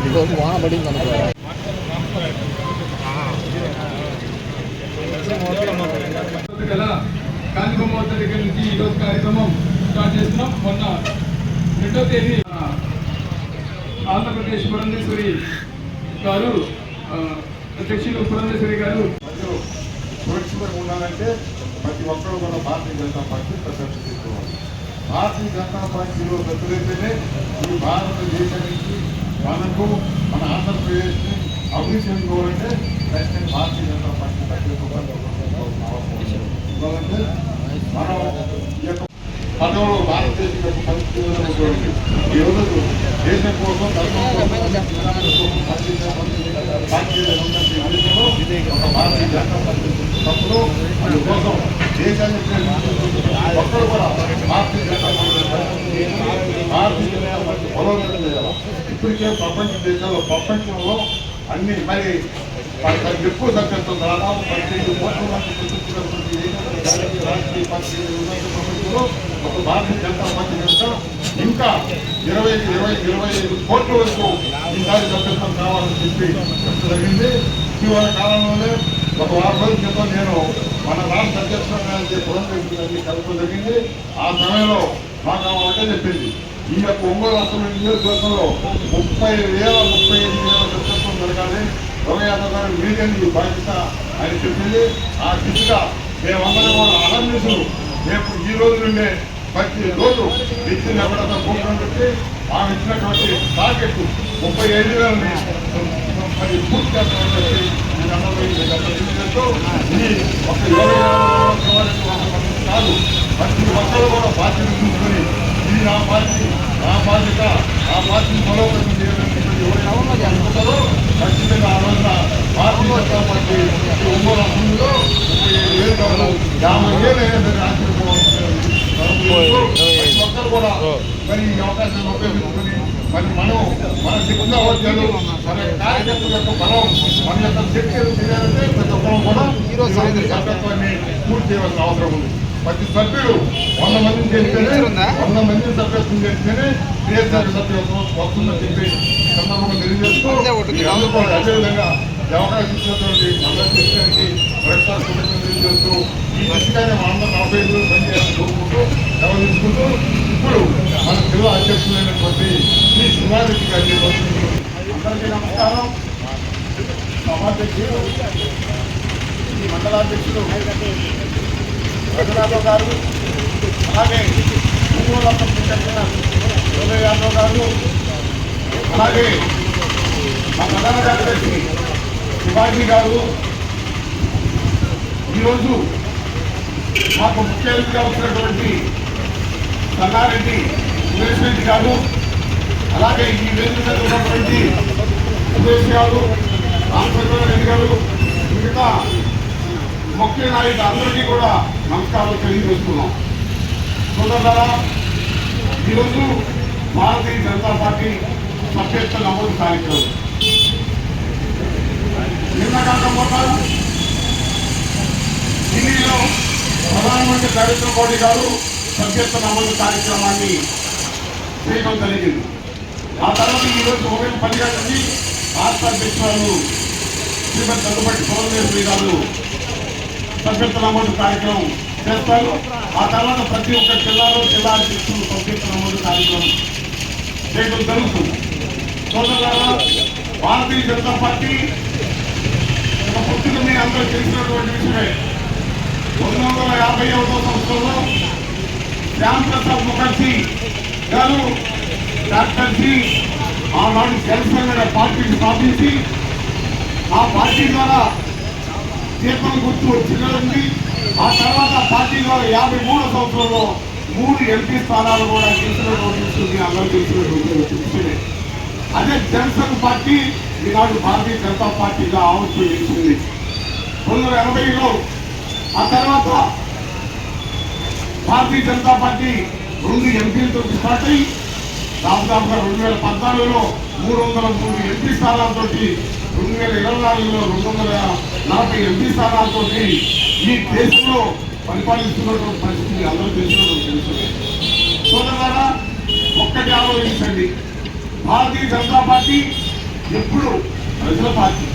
ఈరోజు వాన పడింది అనుకో కాంతిబొమ్మ దగ్గర నుంచి ఈరోజు కార్యక్రమం స్టార్ట్ చేస్తున్నాం మొన్న రెండో తేదీ ఆంధ్రప్రదేశ్ పురంధేశ్వరి గారు అధ్యక్షులు పురంధేశ్వరి గారు. మరియు ఉండాలంటే ప్రతి ఒక్కరూ కూడా భారతీయ జనతా పార్టీ ప్రశంస తీసుకోవాలి. భారతీయ జనతా పార్టీలో సభ్యులైతేనే ఈ భారతదేశానికి మనకు మన ఆంధ్రప్రదేశ్ని అభివృద్ధి చెందుకోవాలంటే ఖచ్చితంగా భారతీయ జనతా పార్టీ ప్రతి ఒక్కరు మనం ఈ యొక్క పదవులు భారతదేశం యొక్క పరిస్థితి చూడండి ఈ రోజు దేశం కోసం ధర్మం కోసం పనిచేసే భారతీయ జనతా పార్టీ అడుగులో ఒక భారతీయ జనతా పార్టీ తప్పుడు అందుకోసం దేశాన్ని ఒక్కరు కూడా భారతీయ ఇప్పటికే ప్రపంచ దేశాల్లో ప్రపంచంలో అన్ని మరి ఎక్కువ సభ్యత్వం దాదాపు పద్దెనిమిది కోట్ల మంది ప్రతిష్ఠితున్నటువంటి రాజకీయ రాజకీయ పార్టీలు ఉన్న ప్రపంచంలో ఒక భారతీయ జనతా పార్టీ కనుక ఇంకా ఇరవై ఇరవై ఇరవై ఐదు కోట్ల వరకు ఈసారి సభ్యత్వం కావాలని చెప్పి జరిగింది ఇటీవల కాలంలోనే ఒక వారం రోజుల క్రితం నేను మన రాష్ట్ర అధ్యక్షుడు పురంధేశ్వరి కలపడం జరిగింది. ఆ సమయంలో మాకు అంటే చెప్పింది. ఈ యొక్క ఒంగోలు అసెంబ్లీ నియోజకవర్గంలో ముప్పై వేల ముప్పై ఐదు వేల సభ్యత్వం జరగాలి. రవి యాదవ్ గారు మీడియాని బాధ్యత ఆయన చెప్పింది. ఆ దిశగా మేమందరం కూడా అహర్నిశలు రేపు ఈ రోజు నుండే ప్రతి రోజు ఇచ్చిన ఎవరైనా కూటమి పెట్టి ఆమె ఇచ్చినటువంటి టార్గెట్ ముప్పై ఐదు వేలని మరి పూర్తి చేస్తామని చెప్పి ఒక కాదు ప్రతి ఒక్కరు కూడా బాధ్యత చూసుకొని ఇది నా పార్టీ నా బాధ్యత ఆ పార్టీని బలోపేతం చేయాలని ఎవరైనా అనుకుంటారో ఖచ్చితంగా ఆ రోజున భారతీయ జనతా పార్టీ ఒంగోలు యాభై ఏళ్ళు అయినా సరే ఆశ్చర్యపోవాల్సిన ఒక్కరు కూడా మరి ఈ అవకాశాన్ని ఉపయోగించుకొని మరి మనం మన శక్తి అవధ్యాలు మన కార్యకర్తల యొక్క బలం మన యొక్క శక్తి చేయాలంటే ప్రతి ఒక్కరు కూడా ఈరోజు సభ్యత్వాన్ని పూర్తి చేయవలసిన అవసరం ఉంది. ప్రతి సభ్యుడు వంద మందిని చేస్తేనే వంద మంది సభ్యత్వం చేస్తేనే క్రియాశీల సభ్యత్వం వస్తుందని చెప్పి సందర్భంగా తెలియజేస్తూ అదేవిధంగా అవకాశం ఇచ్చినటువంటి అందరికీ కుటుంబం తెలియజేస్తూ ఈ దిశగానే మనందరం నలభై ఐదు పనిచేయాలని కోరుకుంటూ తీసుకుంటూ ఇప్పుడు మన శివ అధ్యక్షులైనటువంటి శ్రీ శివారెడ్డి గారి అందరికీ నమస్కారం. సభాధ్యక్షుడు ఈ మండలాధ్యక్షుడు రఘునాథరావు గారు అలాగే ఒంగోలు చెందిన యోగ యాదవ్ గారు అలాగే మా ప్రధాన కార్యదర్శి శివాజీ గారు. ఈరోజు మాకు ముఖ్య అతిథిగా వచ్చినటువంటి సన్నారెడ్డి సురేష్ రెడ్డి గారు అలాగే ఈ వేదిక మీద ఉన్నటువంటి సురేష్ గారు రామచంద్రారెడ్డి గారు మిగతా ముఖ్య నాయకులు అందరికీ కూడా నమస్కారాలు తెలియజేస్తున్నాం. సోదరులారా ఈరోజు భారతీయ జనతా పార్టీ సభ్యత్వ నమోదు కార్యక్రమం. నిన్న కాకపోతే ఢిల్లీలో ప్రధానమంత్రి నరేంద్ర మోడీ గారు సంక్షిప్త నమోదు కార్యక్రమాన్ని చేయడం జరిగింది. ఆ తర్వాత ఈరోజు ఉదయం పది గంటలకి రాష్ట్ర అధ్యక్షురాలు శ్రీమతి దగ్గుబట్టి సోమేశ్వరి గారు సంక్షిప్త నమోదు కార్యక్రమం చేస్తారు. ఆ తర్వాత ప్రతి ఒక్క జిల్లాలో జిల్లా అధ్యక్షులు సంక్షిప్త నమోదు కార్యక్రమం చేయడం జరుగుతుంది. సోదరులారా భారతీయ జనతా పార్టీ ఒక పుట్టుక అందరూ తెలిసినటువంటి విషయమే. రెండు వందల యాభై ఒకటో సంవత్సరంలో శ్యామ్ ప్రసాద్ ముఖర్జీ గారు డాక్టర్ జీ ఆనాడు జనసేన పార్టీని స్థాపించి ఆ పార్టీ ద్వారా దీపం గుర్తు వచ్చింది ఆ తర్వాత పార్టీ ద్వారా యాభై మూడో సంవత్సరంలో మూడు ఎంపీ స్థానాలు కూడా గెలిచినటువంటి అందరూ గెలిచినటువంటి విషయమే అదే జనసేన పార్టీ ఈనాడు భారతీయ జనతా పార్టీగా ఆవత్తు రెండు వందల ఎనభైలో ఆ తర్వాత భారతీయ జనతా పార్టీ రెండు ఎంపీలతో స్టార్ట్ అయ్యి దాదాపుగా రెండు వేల పద్నాలుగులో మూడు వందల మూడు ఎంపీ స్థానాలతో రెండు వేల ఇరవై నాలుగులో రెండు వందల నలభై ఎంపీ స్థానాలతో ఈ దేశంలో పరిపాలిస్తున్నటువంటి పరిస్థితి అందరూ తెలిసినటువంటి తెలుస్తుంది సోదరులారా ఒక్కటి ఆలోచించండి. భారతీయ జనతా పార్టీ ఎప్పుడు ప్రజల పార్టీ.